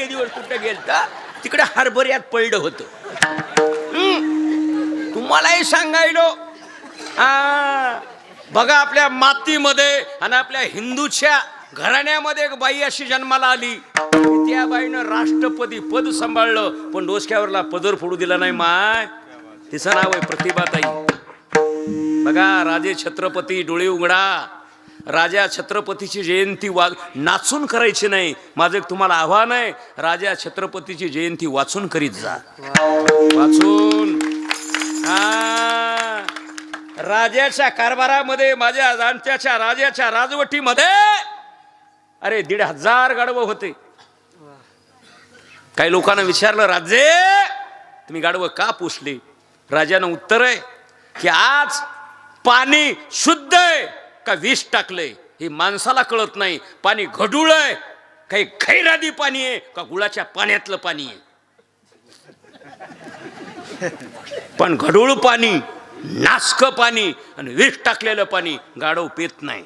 इतके दिवस कुठं गेलता तिकडे हरभऱ्यात पडलं होतं. तुम्हालाही सांगायलो. हा बघा आपल्या मातीमध्ये आणि आपल्या हिंदूच्या घराण्यामध्ये एक बाई अशी जन्माला आली. त्या बाईनं राष्ट्रपती पद सांभाळलं पण डोसक्यावरला पदर फोडू दिला नाही माय. तिचं नाव आहे प्रतिभाताई. बघा राजे छत्रपती डोळे उघडा. राजा छत्रपतीची जयंती वा नाचून करायची नाही. माझं एक तुम्हाला आव्हान आहे राजा छत्रपतीची जयंती वाचून करीत जा. वाचून. राजाच्या कारभारामध्ये माझ्या जाणत्याच्या राजाच्या राजवटीमध्ये अरे दीड हजार गाढवं होते. काही लोकांना विचारलं राजे तुम्ही गाढवं का पुसले? राजानं उत्तर आहे की आज पाणी शुद्ध आहे. का विष टाकलंय? हे माणसाला कळत नाही. पाणी घडूळ आहे. काही खैरादी पाणी आहे का गुळाच्या पाण्यातलं पाणी आहे? पण घडूळ पाणी नासक पाणी आणि विष टाकलेलं पाणी गाढव पेत नाही.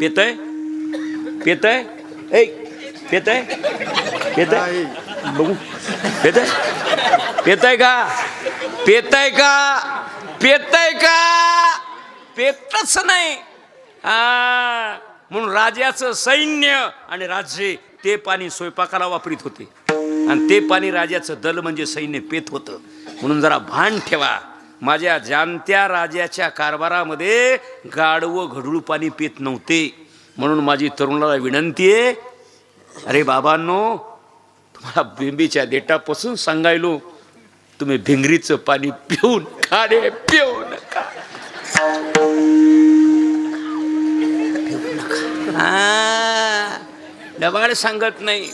पेतय? पेतय? ऐ पेतय? पेतय? बघू. पेतय? पेतय का? पेतय का? पेतय का? पेतच नाही. हा. म्हणून राजाचं सैन्य आणि राज्य ते पाणी स्वयंपाकाला वापरीत होते. आणि ते पाणी राजाचं दल म्हणजे सैन्य पेत होतं. म्हणून जरा भान ठेवा. माझ्या जाणत्या राजाच्या कारभारामध्ये गाडवं घडूळ पाणी पित नव्हते. म्हणून माझी तरुणाला विनंती आहे अरे बाबांनो तुम्हाला बिंबीच्या देटापासून सांगायलो तुम्ही भिंगरीचं पाणी पिऊन खाणे पिऊन. हा, डबाळ सांगत नाही.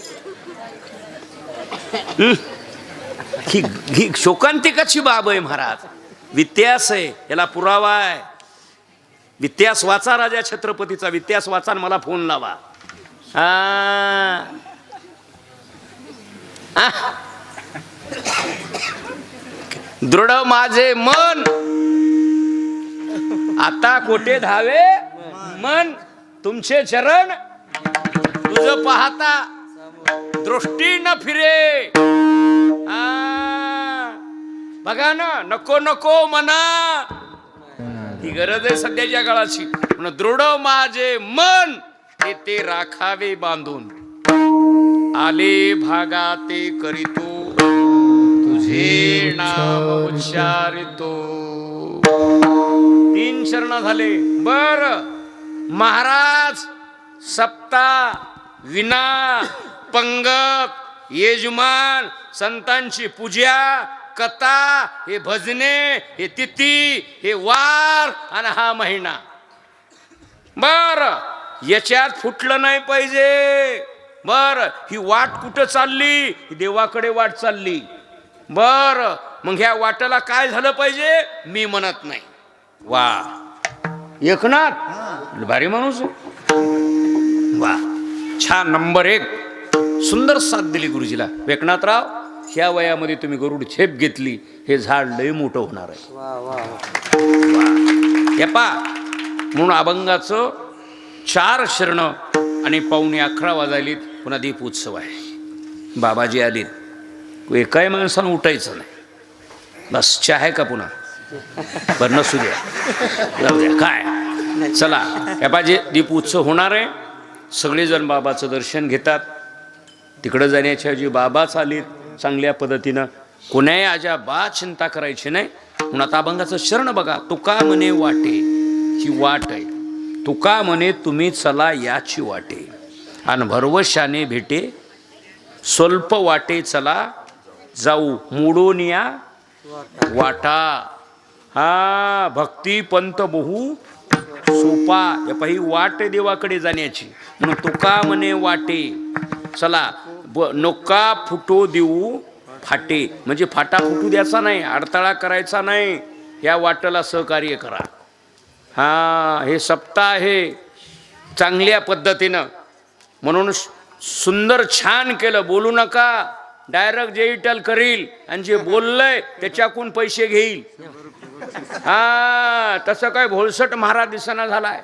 ही? ही शोकांतिकाची बाब आहे महाराज. वित्यास आहे याला पुरावा आहे. वित्यास वाचा राजा छत्रपतीचा वित्यास वाचा मला फोन लावा. हा. दृढ माझे मन. आता कोठे धावे मन. तुमचे चरण तुझ पाहता दृष्टी न फिरे. बघा ना नको नको मना. ही गरज आहे सध्याच्या काळाची. म्हणून दृढ माझे मन ते ते राखावे बांधून. आले भागा ते करीतो. तुझे नाम उच्चारितो. तीन शरण झाले. बर. महाराज सप्ता विना पंगत यजमान संतांची पूजा कथा हे भजने हे तिथी हे वार आणि हा महिना. बर याच्यात फुटलं नाही पाहिजे. बर ही वाट कुठं चालली? देवाकडे वाट चालली. बर मग ह्या वाटाला काय झालं पाहिजे? मी म्हणत नाही. वा. एकनाथ? भारी माणूस. वा छान नंबर एक. सुंदर साथ दिली गुरुजीला. एकनाथराव ह्या वयामध्ये तुम्ही गरुड झेप घेतली हे झाड लय मोठं होणार आहे. वा वा वा. हे पा म्हणून अभंगाचं चार शरण आणि पावणे अकरा वाजायलीत पुन्हा दीप उत्सव आहे. बाबाजी आलीत. एकाही माणसानं उठायचं नाही. बस चहा आहे का पुन्हा? बरं नसू द्या जाऊ द्या काय? चला या पाहिजे दीप उत्सव होणार आहे. सगळेजण बाबाचं दर्शन घेतात. तिकडं जाण्याच्या ऐवजी बाबाच आलीत चांगल्या पद्धतीनं. कोण्याही आजा बा चिंता करायची नाही. म्हणून आता अभंगाचं शरण बघा. तुका म्हणे वाटे ही वाट आहे. तुका म्हणे तुम्ही चला याची वाटे. आणि भरवशाने भेटे. स्वल्प वाटे चला जाऊ. मोडून या वाटा. हा भक्ती पंत बहु सोपा. या पाही वाट देवाकडे जाण्याची. म्हणून तुका म्हणे वाटे. चला ब नोका फुटो देऊ फाटे. म्हणजे फाटा फुटू द्यायचा नाही अडथळा करायचा नाही. या वाटेला सहकार्य करा. हा हे सप्ताह आहे. चांगल्या पद्धतीनं. म्हणून सुंदर छान केलं. बोलू नका. डायरेक्ट जे इटल करील आणि जे बोललंय त्याच्याकून पैसे घेईल. हा तसं काय भोळसट महाराज दिसना झालाय.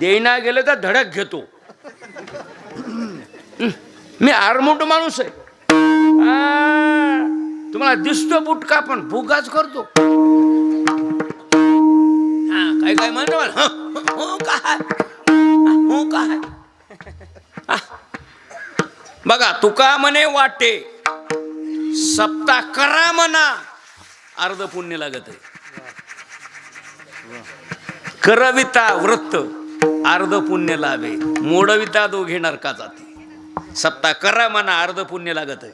देईना गेलं तर धडक घेतो. मी आरमोट माणूस आहे. तुम्हाला दिसतो बुटका पण भुगाच करतो. काय काय म्हणतो मला? हो काय? हो काय? बघा तुका म्हणे वाटे सप्ताह करा म्हणा. अर्ध पुण्य लागत आहे. करविता वृत्त अर्ध पुण्य लाभे. मोडविता दोघे नरका जाते. सप्ताह करा म्हणा अर्ध पुण्य लागत आहे.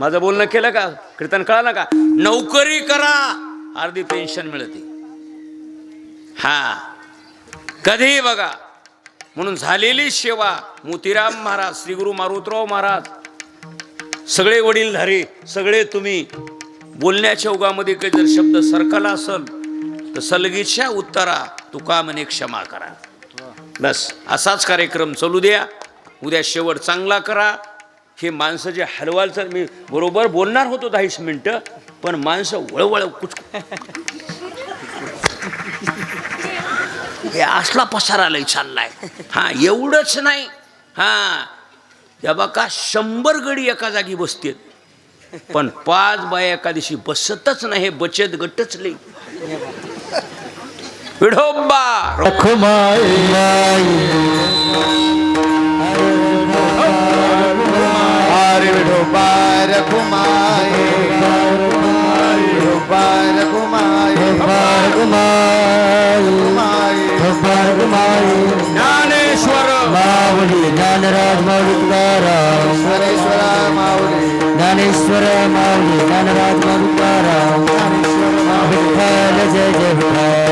माझं बोलणं केलं का? कीर्तन कळालं का? नोकरी करा अर्धी पेन्शन मिळते. हा. कधीही बघा. म्हणून झालेली सेवा मोतीराम महाराज श्रीगुरु मारुतराव महाराज सगळे वडीलधारे सगळे तुम्ही बोलण्याच्या उगामध्ये काही जर शब्द सरकला असल तर सलगीच्या उत्तरा तुका म्हणे क्षमा करा. बस असाच कार्यक्रम चालू द्या. उद्या शेवट चांगला करा. हे माणसं जे हलवालचं मी बरोबर बोलणार होतो दहाच मिनटं पण माणसं वळवळ कुच हे असला पसारा लय चाललाय. हा एवढंच नाही. हा या बाका शंभर गडी एका जागी बसतील. पण पाच बाया एका दिवशी बसतच नाही हे बचत गटच लई विढोबा! हरे विठोबा रघुमाये विठोबा रघुमाये रघुमाये ज्ञानेश्वर! माऊली ज्ञानराज माऊली तुकाराम। हरेश्वरा माऊली। ज्ञानेश्वर माऊली ज्ञानराज माऊली तुकाराम। विठ्ठल जय जय विठ्ठल।